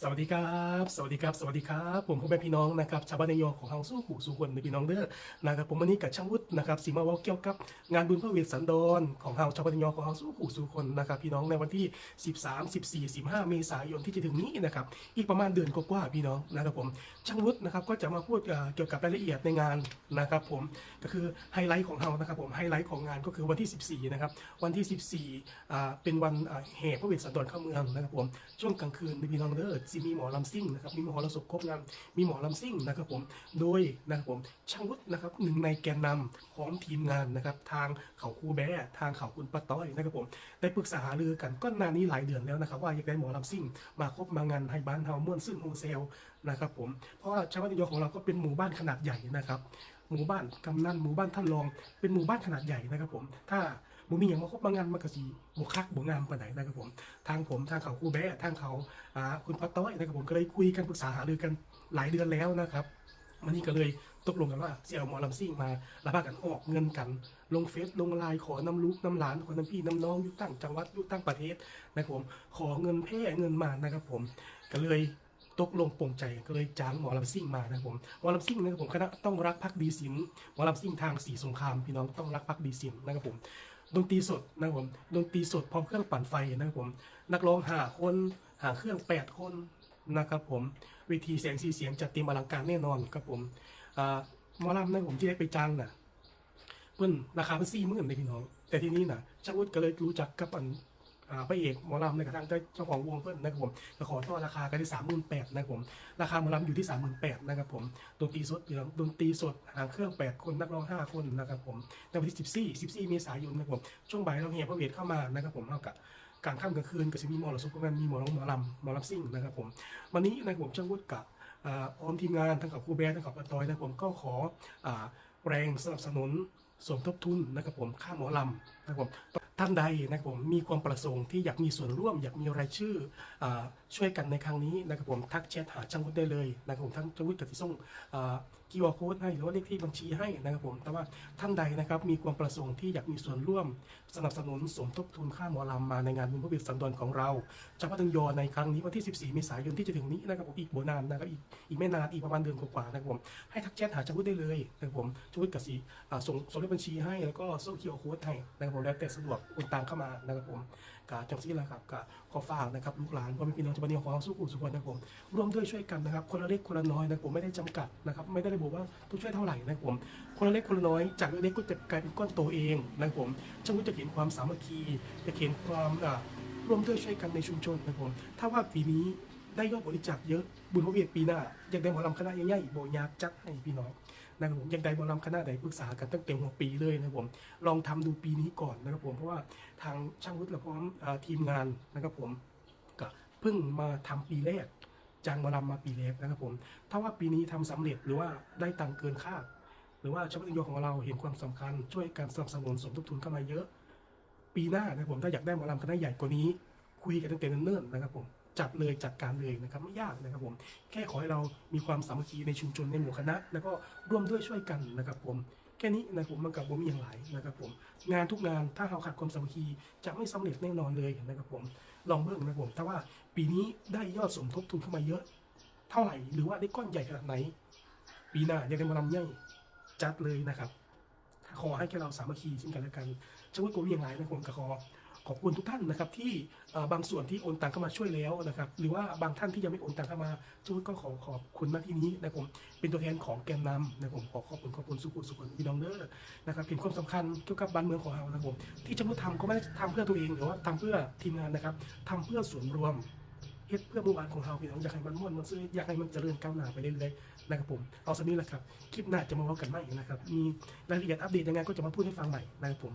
สวัสดีครับ สวัสดีครับ สวัสดีครับ ผมพ่อแม่พี่น้องนะครับ ชาวบ้านในยอของเฮาสู้ขู่สู้คนในพี่น้องเด้อ นะครับ ผมวันนี้กับช่างวุฒินะครับสีมาว่าเกี่ยวกับงานบุญพระเวทสันดรของเฮาชาวบ้านในยอของเฮาสู้ขู่สู้คนนะครับ พี่น้องในวันที่ 13 14 15 เมษายนที่จะถึงนี้นะครับ อีกประมาณเดือนกว่าๆพี่น้องนะครับผม ช่างวุฒินะครับก็จะมาพูดเกี่ยวกับรายละเอียดในงานนะครับ ผม ก็คือไฮไลท์ของเฮานะครับ ผม ไฮไลท์ของงานก็คือวันที่ 14 นะครับ วันที่ 14อ่าเป็นวันแห่พระเวทสันดรเข้าเมืองนะครับผม ช่วงกลางคืนในพี่น้องเด้อสิมีหมอลำซิ่งนะครับมีหมอลำศพครบงานมีหมอลำซิ่งนะครับผมโดยนะครับผมช่างวุฒินะครับหนึ่งในแกนนำของทีมงานนะครับทางเขาครูแบะทางเขาคุณป้าต้อยนะครับผมได้ปรึกษาหารือกันก็นานนี้หลายเดือนแล้วนะครับว่าอยากได้หมอลำซิ่ง มาครบมางานให้บ้านเฮาม่วนซึ่งโฮเซลนะครับผมเพราะว่าชาวบ้านนยของเราก็เป็นหมู่บ้านขนาดใหญ่นะครับหมู่บ้านกำนันหมู่บ้านท่านรองเป็นหมู่บ้านขนาดใหญ่นะครับผมถ้า หมู่มีอย่างมาครบมางานมันก็สีบวคักบวงามปานไหนนะครับผมทางผมทางเขาครูแบะทางเขาอ่าคุณป้าต้อยนะครับผมก็เลยคุยกันปรึกษาหารือกันหลายเดือนแล้วนะครับวันนี้ก็เลยตกลงกันว่าเสี่ยวหมอลำซิ่งมาระบากันออกเงินกัน ลงเฟซลงไลน์ขอน้ำลูกน้ำหลานขอน้ำพี่น้ำน้องอยู่ตั้งจังหวัดอยู่ตั้งประเทศนะครับผมขอเงินแพ่เงินมานะครับผมก็เลยตกลงปลงใจก็เลยจ้างหมอลำซิ่งมานะครับผมหมอลำซิ่งนะครับผมคณะต้องรักพักดีศิลป์หมอลำซิ่งทางสีสงครามพี่น้องต้องรักพักดีศิลป์นะครับผม ดนตรีสดนะครับผมดนตรีสดพร้อมเครื่องปั่นไฟนะครับผมนักร้องหาคนหาเครื่องแปดคนนะครับผมวิธีเสียงสีเสียงจัดเตรียมอลังการแน่นอนครับผมอมอลำนะครับผมที่ได้ไปจ้างน่ะเพิ่นราคาเป็นสี่หมื่นเลยพี่น้อง แต่ทีนี้นะช่างวุฒิก็เลยรู้จักกับอัน พระเอกหมอลำในกระทั่งเจ้าของวงเพิ่นนะครับผมก็ขอต่อราคากันที่สามหมื่นแปดนะครับผมราคาหมอลำอยู่ที่สามหมื่นแปดนะครับผมดนตรีสดพี่น้องดนตรีสดหางเครื่องแปดคนนักร้องห้าคนนะครับผมในวันที่สิบสี่สิบสี่เมษายนนะครับผมช่วงบ่ายเราเฮียพระเวทเข้ามานะครับผมเท่ากับกลางค่ำกลางคืนก็จะมีหมอลำซุปกันมีหมอร้องหมอลำหมอลำซิ่งนะครับผมวันนี้นะครับผมช่างวุฒิกับพร้อมทีมงานทั้งกับครูแบร์ทั้งกับป้าตอยนะครับผมก็ขอแรงสนับสนุนสมทบทุนนะครับผมค่าหมอลำนะครับผมท่านใดนะครับผมมีความประสงค์ที่อยากมีส่วนร่วม อยากมีรายชื่ออช่วยกันในครั้งนี้นะครับผมทักแชทหาจังวุฒิได้เลยนะครับผมทั้งจังวุฒิกับที่ส่งกีวอร์โค้ดให้หรือว่าเลขที่บัญชีให้นะครับผมแต่ว่าท่านใดนะครับมีความประสงค์ที่อยากมีส่วนร่วม สนับสนุนสมทบทุนค่าหมอลำมาในงานบุญพระเวทสันดรของเราจังหวัดตึงยอในครั้งนี้วันที่ 14 เมษายนที่จะถึงนี้นะครับผมอีกโบนานนะครับอีกอีกไม่นานอีกประมาณเดือนกว่าๆนะครับผมให้ทักแชทหาจังวุฒิได้เลยนะครับผมจังวุฒิกับสีอ่าส่งส่งเลขบัญชีให้แล้วก็ส่งคิวโค้ดให้นะครับผมแล้วแต่สะดวกโอนตังเข้ามานะครับผมกาจังซี่ละครับกาขอฝากนะครับลูกหลานพ่อแม่พี่น้องชาวบ้านของสู้ขู่สุขคนนะครับผมร่วมด้วยช่วยกันนะครับคนละเล็กคนละน้อยนะครับผมไม่ได้จำกัดนะครับไม่ได้ระบุว่าต้องช่วยเท่าไหร่นะครับผมคนละเล็กคนละน้อย จากเล็กก็จะกลายเป็นก้อนโตเองนะครับผมช่างก็จะเห็นความสามัคคีจะเห็นความอ่าร่วมด้วยช่วยกันในชุมชนนะครับผมถ้าว่าปีนี้ได้ยอดบริจาคเยอะบุญพระเวทปีหน้าอยากได้หมอลำคณะใหญ่ๆโบยากจัดให้พี่น้อง นะครับผมยังได้บอลำคณะใดปรึกษากันตั้งแต่หัวปีเลยนะครับผมลองทำดูปีนี้ก่อนนะครับผมเพราะว่าทางช่างวุฒิและพร้อมอทีมงานนะครับผมก็เพิ่งมาทำปีแรกจ้างบอลำมาปีแรกนะครับผมถ้าว่าปีนี้ทำสำเร็จหรือว่าได้ตังเกินคาดหรือว่าชาวบ้านโยของเราเห็นความสำคัญ ช่วยการสนับสนุนสมทบทุนเข้ามาเยอะ ปีหน้านะครับผมถ้าอยากได้หมอลำคณะใหญ่กว่านี้ คุยกันตั้งแต่เนิ่นๆนะครับผม จัดเลยจัดการเลยนะครับไม่ยากนะครับผมแค่ขอให้เรามีความสามัคคีในชุมชนในหมู่คณะ แล้วก็ร่วมด้วยช่วยกันนะครับผมแค่นี้นะครับผมมันกับผมมีอย่างไรนะครับผมงานทุกงานถ้าเราขาดความสามัคคีจะไม่สำเร็จแน่นอนเลยนะครับผมลองเบิ่งนะครับผมถ้าว่าปีนี้ได้ยอดสมทบทุนเข้ามาเยอะ เท่าไหร่หรือว่าได้ก้อนใหญ่ขนาดไหน ปีหน้าอยากได้มาลำใหญ่จัดเลยนะครับขอให้แค่เราสามัคคีซึ่งกันและกันจะว่ากูมีอย่างไรนะผมก็ขอ ขอบคุณทุกท่านนะครับที่บางส่วนที่โอนตังเข้ามาช่วยแล้วนะครับหรือว่าบางท่านที่ยังไม่โอนตังเข้ามาช่วยก็ขอขอบคุณมากที่นี้นะครับผมเป็นตัวแทนของแกนนำนะครับผมขอขอบคุณขอบคุณสุขุสุขนพี่น้องเด้อนะครับเห็นความสำคัญเกี่ยวกับบ้านเมืองของเรานะครับผมที่จะมาทำก็ไม่ได้ทำเพื่อตัวเองหรือว่าทำเพื่อทีมงานนะครับทำเพื่อส่วนรวมเฮ็ดเพื่อหมู่บ้านของเราพี่น้องอยากให้มันม่วนมันซื้ออยากให้มันเจริญก้าวหน้าไปเรื่อยๆนะครับผมเอาสักนี้แหละครับคลิปหน้าจะมาเล่ากันใหม่นะครับมีรายละเอียดอัปเดตยังไงก็จะมาพูดให้ฟังใหม่นะครับผม